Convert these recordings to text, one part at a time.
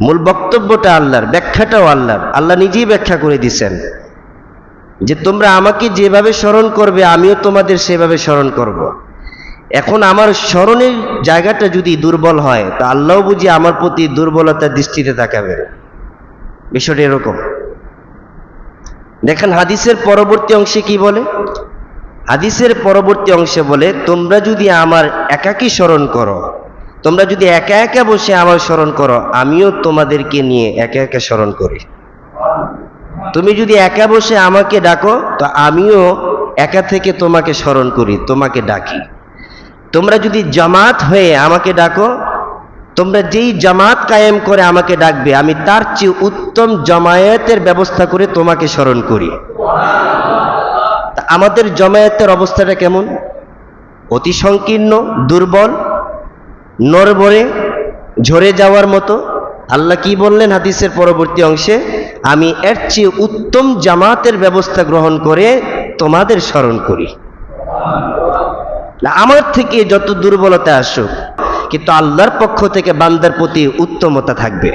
মূল বক্তব্যটা আল্লাহর, ব্যাখ্যাটাও আল্লাহর। আল্লাহ নিজেই ব্যাখ্যা করে দিছেন যে তোমরা আমাকে যেভাবে স্মরণ করবে, আমিও তোমাদের সেভাবে স্মরণ করব। এখন আমার স্মরণের জায়গাটা যদি দুর্বল হয়, তা আল্লাহ বুঝি আমার প্রতি দুর্বলতার দৃষ্টিতে তাকাবেন বিষয়টা এরকম। দেখেন হাদিসের পরবর্তী অংশে কি বলে? হাদিসের পরবর্তী অংশে বলে, তোমরা যদি আমার একাকী স্মরণ করো তোমরা যদি একা একা বসে আমার স্মরণ করো, আমিও তোমাদেরকে নিয়ে একা একা স্মরণ করি। তুমি যদি একা বসে আমাকে ডাকো, তো আমিও একা থেকে তোমাকে স্মরণ করি, তোমাকে ডাকি। তোমরা যদি জামাত হয়ে আমাকে ডাকো, তোমরা যেই জামাত কায়েম করে আমাকে ডাকবে, আমি তার চেয়ে উত্তম জামায়াতের ব্যবস্থা করে তোমাকে স্মরণ করি। আমাদের জমায়েতের অবস্থাটা কেমন? অতি সংকীর্ণ, দুর্বল নরবরে ঝরে যাওয়ার মতো। আল্লাহ কি বললেন হাদিসের পরবর্তী অংশে? আমি এর চেয়ে উত্তম জামাতের ব্যবস্থা গ্রহণ করে তোমাদের স্মরণ করি। আমার থেকে যত দুর্বলতা আসুক, কিন্তু আল্লাহর পক্ষ থেকে বান্দার প্রতি উত্তমতা থাকবে।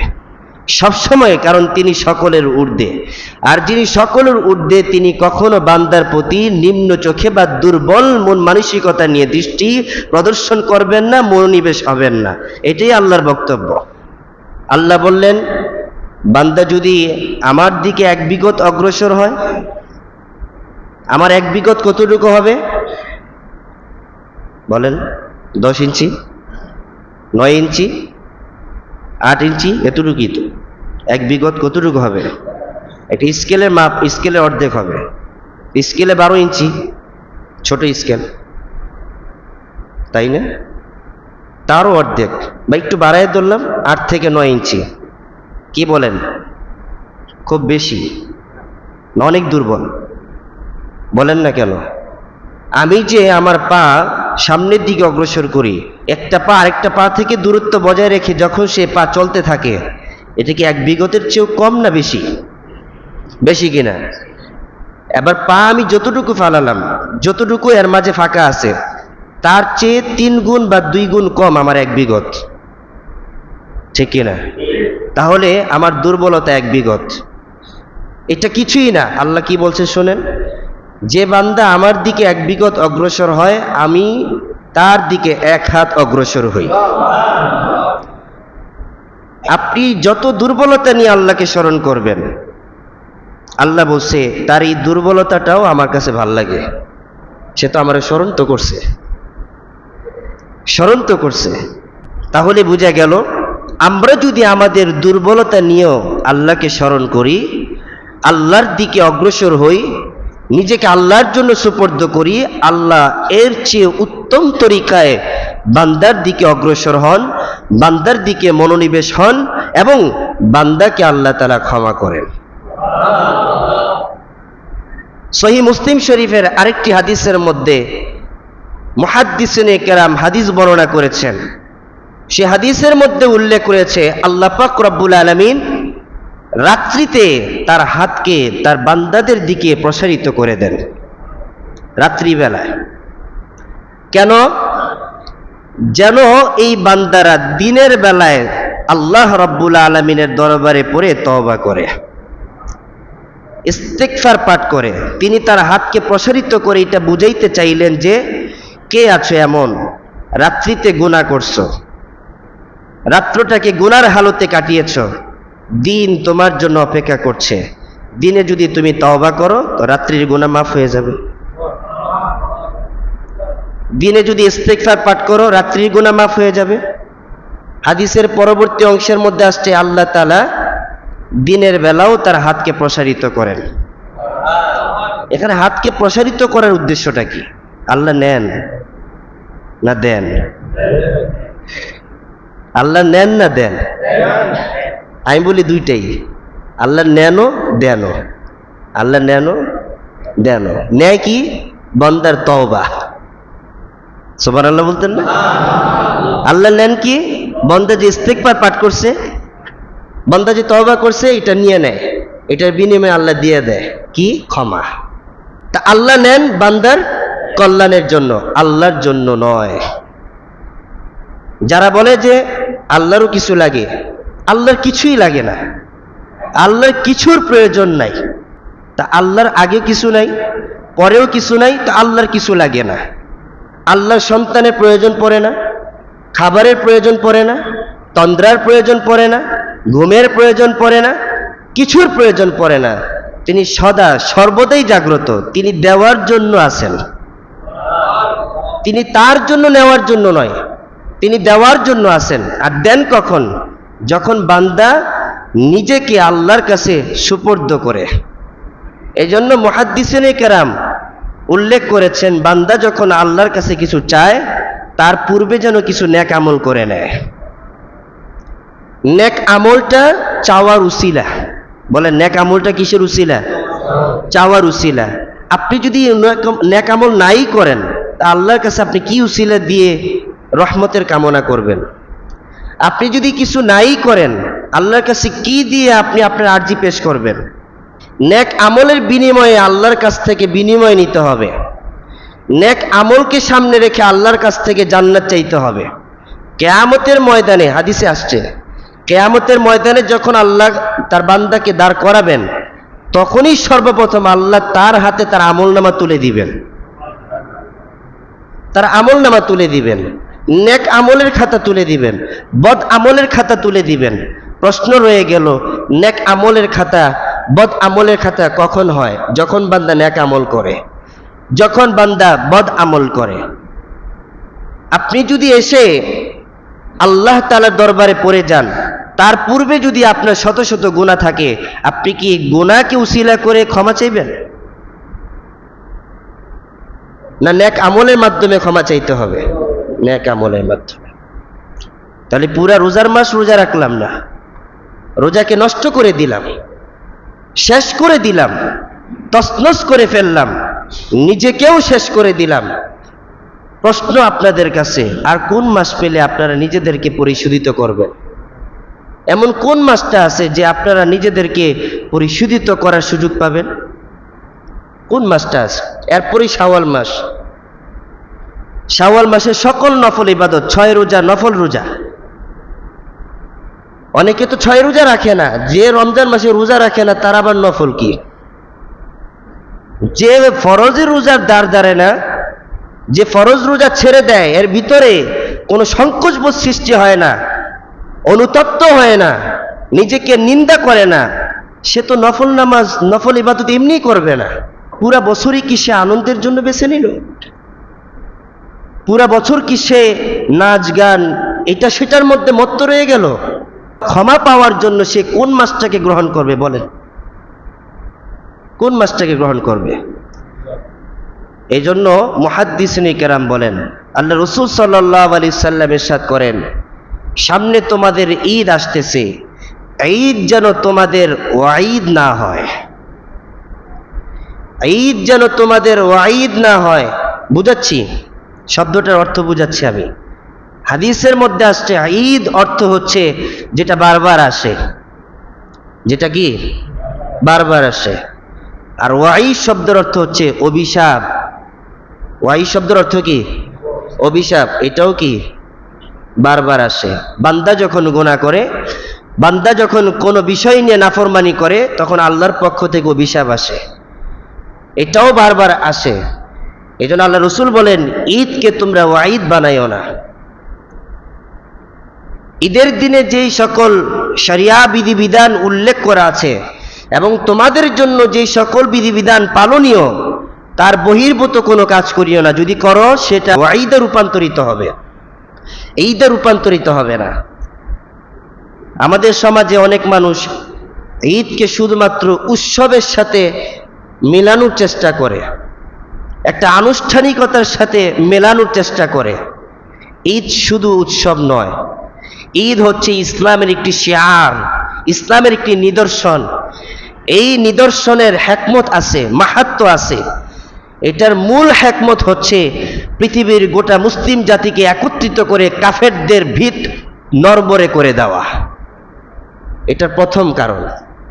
সবসময়, কারণ তিনি সকলের ঊর্ধ্বে। আর যিনি সকলের ঊর্ধ্বে, তিনি কখনো বান্দার প্রতি নিম্ন চোখে বা দুর্বল মন মানসিকতা নিয়ে দৃষ্টি প্রদর্শন করবেন না, মনোনিবেশ হবেন না। এটাই আল্লাহর বক্তব্য। আল্লাহ বললেন, বান্দা যদি আমার দিকে এক বিগত অগ্রসর হয়, আমার এক বিগত কতটুকু হবে? বলেন, দশ ইঞ্চি, নয় ইঞ্চি আট ইঞ্চি এতটুকুই তো। এক বিগত কতটুকু হবে? একটা স্কেলের মাপ, স্কেলের অর্ধেক হবে। স্কেলে বারো ইঞ্চি, ছোট স্কেল। তাই না? তারও অর্ধেক। বা একটু বাড়াই ধরলাম, আট থেকে নয় ইঞ্চি। কি বলেন? খুব বেশি। অনেক দুর্বল। বলেন না কেন? আমি যে আমার পা সামনের দিকে অগ্রসর করি। একটা পা আরেকটা পা থেকে দূরত্ব বজায় রেখে যখন সে পা চলতে থাকে, এটা কি এক বিগতের চেয়েও কম না বেশি? বেশি কিনা এবার পা আমি যতটুকু ফালালাম, যতটুকু এর মাঝে ফাঁকা আছে, তার চেয়ে তিন গুণ বা দুই গুণ কম আমার এক বিগত। ঠিক কিনা তাহলে আমার দুর্বলতা এক বিগত। এটা কিছুই না। আল্লাহ কি বলছে শোনেন? যে বান্দা আমার দিকে এক বিগত অগ্রসর হয়, আমি তার দিকে এক হাত অগ্রসর হই। আপনি যত দুর্বলতা নিয়ে আল্লাহকে স্মরণ করবেন, আল্লাহ বলছে, তার এই দুর্বলতাটাও আমার কাছে ভালো লাগে। সে তো আমার স্মরণ তো করছে। স্মরণ তো করছে। তাহলে বোঝা গেল, আমরা যদি আমাদের দুর্বলতা নিয়েও আল্লাহকে স্মরণ করি, আল্লাহর দিকে অগ্রসর হই নিজেকে আল্লাহর জন্য সুপর্দ করি, আল্লাহ এর চেয়ে উত্তম তরিকায় বান্দার দিকে অগ্রসর হন, বান্দার দিকে মনোনিবেশ হন এবং বান্দাকে আল্লাহ তালা ক্ষমা করেন। সহি মুসলিম শরীফের আরেকটি হাদিসের মধ্যে মহাদ্দিসিনে কেরাম হাদিস বর্ণনা করেছেন। সে হাদিসের মধ্যে উল্লেখ করেছে, আল্লাহ পাক রব্বুল আলমিন রাত্রিতে তার হাতকে তার বান্দাদের দিকে প্রসারিত করে দেন। রাত্রিবেলায়। কেন? যেন এই বান্দারা দিনের বেলায় আল্লাহ রব্বুল আলমিনের দরবারে পড়ে তওবা করে। ইস্তেকফার পাঠ করে। তিনি তার হাতকে প্রসারিত করে এটা বুঝাইতে চাইলেন যে, কে আছো এমন? রাত্রিতে গুণা করছ। রাত্রটাকে গুনার হালতে কাটিয়েছ। দিন তোমার জন্য অপেক্ষা করছে। দিনে যদি তুমি তওবা করো রাত্রির গুণা মাফ হয়ে যাবে। দিনে যদি ইস্তেকফার পাঠ করো, রাত্রির গুণা মাফ হয়ে যাবে। হাদিসের পরবর্তী অংশের মধ্যে আসছে, আল্লাহ তালা দিনের বেলাও তার হাতকে প্রসারিত করেন। এখানে হাতকে প্রসারিত করার উদ্দেশ্যটা কি? আল্লাহ নেন না দেন? আল্লাহ নেন না দেন? আমি বলি দুইটাই। আল্লাহ নেনও দেনও আল্লাহ নেনও দেনও নেয় কি? বন্দার তওবা। সোবার আল্লাহ বলতেন না? আল্লাহ নেন কি? বন্দা যে ইস্তেকবার পাঠ করছে, বন্দা যে তওবা করছে, এটা নিয়ে নেয়। এটার বিনিময়ে আল্লাহ দিয়ে দেয়। কি? ক্ষমা। তা আল্লাহ নেন বান্দার কল্যাণের জন্য, আল্লাহর জন্য নয়। যারা বলে যে আল্লাহরও কিছু লাগে আল্লাহর কিছুই লাগে না। আল্লাহর কিছুর প্রয়োজন নাই। তা আল্লাহর আগে কিছু নাই, পরেও কিছু নাই, তো আল্লাহর কিছু লাগে না। আল্লাহর সন্তানের প্রয়োজন পড়ে না, খাবারের প্রয়োজন পড়ে না, তন্দ্রার প্রয়োজন পড়ে না, ঘুমের প্রয়োজন পড়ে না, কিছুর প্রয়োজন পড়ে না। তিনি সদা সর্বদাই জাগ্রত, তিনি দেওয়ার জন্য আছেন। তিনি তার জন্য নেওয়ার জন্য নয়, তিনি দেওয়ার জন্য আছেন। আর দেন কখন? যখন বান্দা নিজেকে আল্লাহর কাছে সুপর্দ করে। এই জন্য মহাদ্দিসিনে কেরাম উল্লেখ করেছেন, বান্দা যখন আল্লাহর কাছে কিছু চায়, তার পূর্বে যেন কিছু ন্যাক আমল করে নেয়। ন্যাক আমলটা চাওয়ার উসিলা। বলে ন্যাক আমলটা কিসের উসিলা? চাওয়ার উসিলা। আপনি যদি ন্যাক- আমল নাই করেন, তা আল্লাহর কাছে আপনি কি উসিলা দিয়ে রহমতের কামনা করবেন? আপনি যদি কিছু নাই করেন, আল্লাহর কাছে কি দিয়ে আপনি আপনার আর্জি পেশ করবেন? ন্যাক আমলের বিনিময়ে আল্লাহর কাছ থেকে বিনিময় নিতে হবে। ন্যাক আমলকে সামনে রেখে আল্লাহর কাছ থেকে জান্নাত চাইতে হবে। কেয়ামতের ময়দানে, হাদিসে আসছে, কেয়ামতের ময়দানে যখন আল্লাহ তার বান্দাকে দাঁড় করাবেন, তখনই সর্বপ্রথম আল্লাহ তার হাতে তার আমল নামা তুলে দিবেন। তার আমল নামা তুলে দিবেন। নেক আমলের খাতা তুলে দিবেন, বদ আমলের খাতা তুলে দিবেন। প্রশ্ন রয়ে গেল, নেক আমলের খাতা, বদ আমলের খাতা কখন হয়? যখন বান্দা নেক আমল করে। যখন বান্দা বদ আমল করে। আপনি যদি এসে আল্লাহ তালার দরবারে পড়ে যান, তার পূর্বে যদি আপনার শত শত গুণা থাকে, আপনি কি গুণাকে উশিলা করে ক্ষমা চাইবেন? না ন্যাক আমলের মাধ্যমে ক্ষমা চাইতে হবে? ন্যাক আমলের মাধ্যমে। তাহলে পুরা রোজার মাস রোজা রাখলাম না। রোজাকে নষ্ট করে দিলাম। শেষ করে দিলাম। তসনস করে ফেললাম। নিজেকেও শেষ করে দিলাম। প্রশ্ন আপনাদের কাছে, আর কোন মাস পেলে আপনারা নিজেদেরকে পরিশোধিত করবেন? এমন কোন মাসটা আছে যে আপনারা নিজেদেরকে পরিশোধিত করার সুযোগ পাবেন? কোন মাসটা আছে? এরপরই শাওয়াল মাস। শাওয়াল মাসে সকল নফল ইবাদত, ছয় রোজা, নফল রোজা। অনেকে তো ছয় রোজা রাখে না, যে রমজান মাসে রোজা রাখে না, তার আবার নফল কি? যে ফরজের রোজার দ্বার দাঁড়ে না, যে ফরজ রোজা ছেড়ে দেয়, এর ভিতরে কোনো সংকোচ বোধ সৃষ্টি হয় না, অনুতপ্ত হয় না, নিজেকে নিন্দা করে না, সে তো নফল নামাজ, নফল ইবাদত এমনি করবে না। পুরা বছরই কি সে আনন্দের জন্য বেছে নিল? পুরা বছর কি সে নাচ গান, এটা সেটার মধ্যে মত্ত রয়ে গেল? ক্ষমা পাওয়ার জন্য সে কোন মাসটাকে গ্রহণ করবে বলেন? কোন মাসটাকে গ্রহণ করবে? এই জন্য মহাদ্দিসিনী কেরাম বলেন, আল্লাহ রসুল সাল্লাহ আলি সাল্লাম এরশাদ করেন, সামনে তোমাদের ঈদ আসতেছে, ঈদ যেন তোমাদের ওয়াঈদ না হয়। ঈদ যেন তোমাদের ওয়াঈদ না হয়, বুঝাচ্ছি? শব্দটার অর্থ বুঝাচ্ছি আমি। হাদিসের মধ্যে আসছে, ঈদ অর্থ হচ্ছে যেটা বারবার আসে। যেটা কি? বারবার আসে। আর ওয়াই শব্দের অর্থ হচ্ছে অভিশাপ। ওয়াই শব্দের অর্থ কি? অভিশাপ। এটাও কি? বারবার আসে। বান্দা যখন গুণা করে, বান্দা যখন কোনো বিষয় নিয়ে নাফরমানি করে, তখন আল্লাহর পক্ষ থেকে অভিশাপ আসে। এটাও বারবার আসে। এই জন্য আল্লাহ রসুল বলেন, ঈদকে তোমরা ওয়াঈদ বানাইও না। ঈদের দিনে যেই সকল শরিয়া বিধিবিধান উল্লেখ করা আছে এবং তোমাদের জন্য যেই সকল বিধিবিধান পালনীয়, তার বহির্ভূত কোনো কাজ করিও না। যদি করো, সেটা ওয়াঈদে রূপান্তরিত হবে। ঈদে রূপান্তরিত হবে না। আমাদের সমাজে অনেক মানুষ ঈদকে শুধুমাত্র উৎসবের সাথে মেলানোর চেষ্টা করে। একটা আনুষ্ঠানিকতার সাথে মেলানোর চেষ্টা করে। ঈদ শুধু উৎসব নয়, ঈদ হচ্ছে ইসলামের একটি শেয়ার, ইসলামের একটি নিদর্শন। এই নিদর্শনের হ্যাকমত আছে, মাহাত্ম আছে। এটার মূল হ্যাকমত হচ্ছে পৃথিবীর গোটা মুসলিম জাতিকে একত্রিত করে কাফেরদের ভিত নরবরে করে দেওয়া। এটার প্রথম কারণ।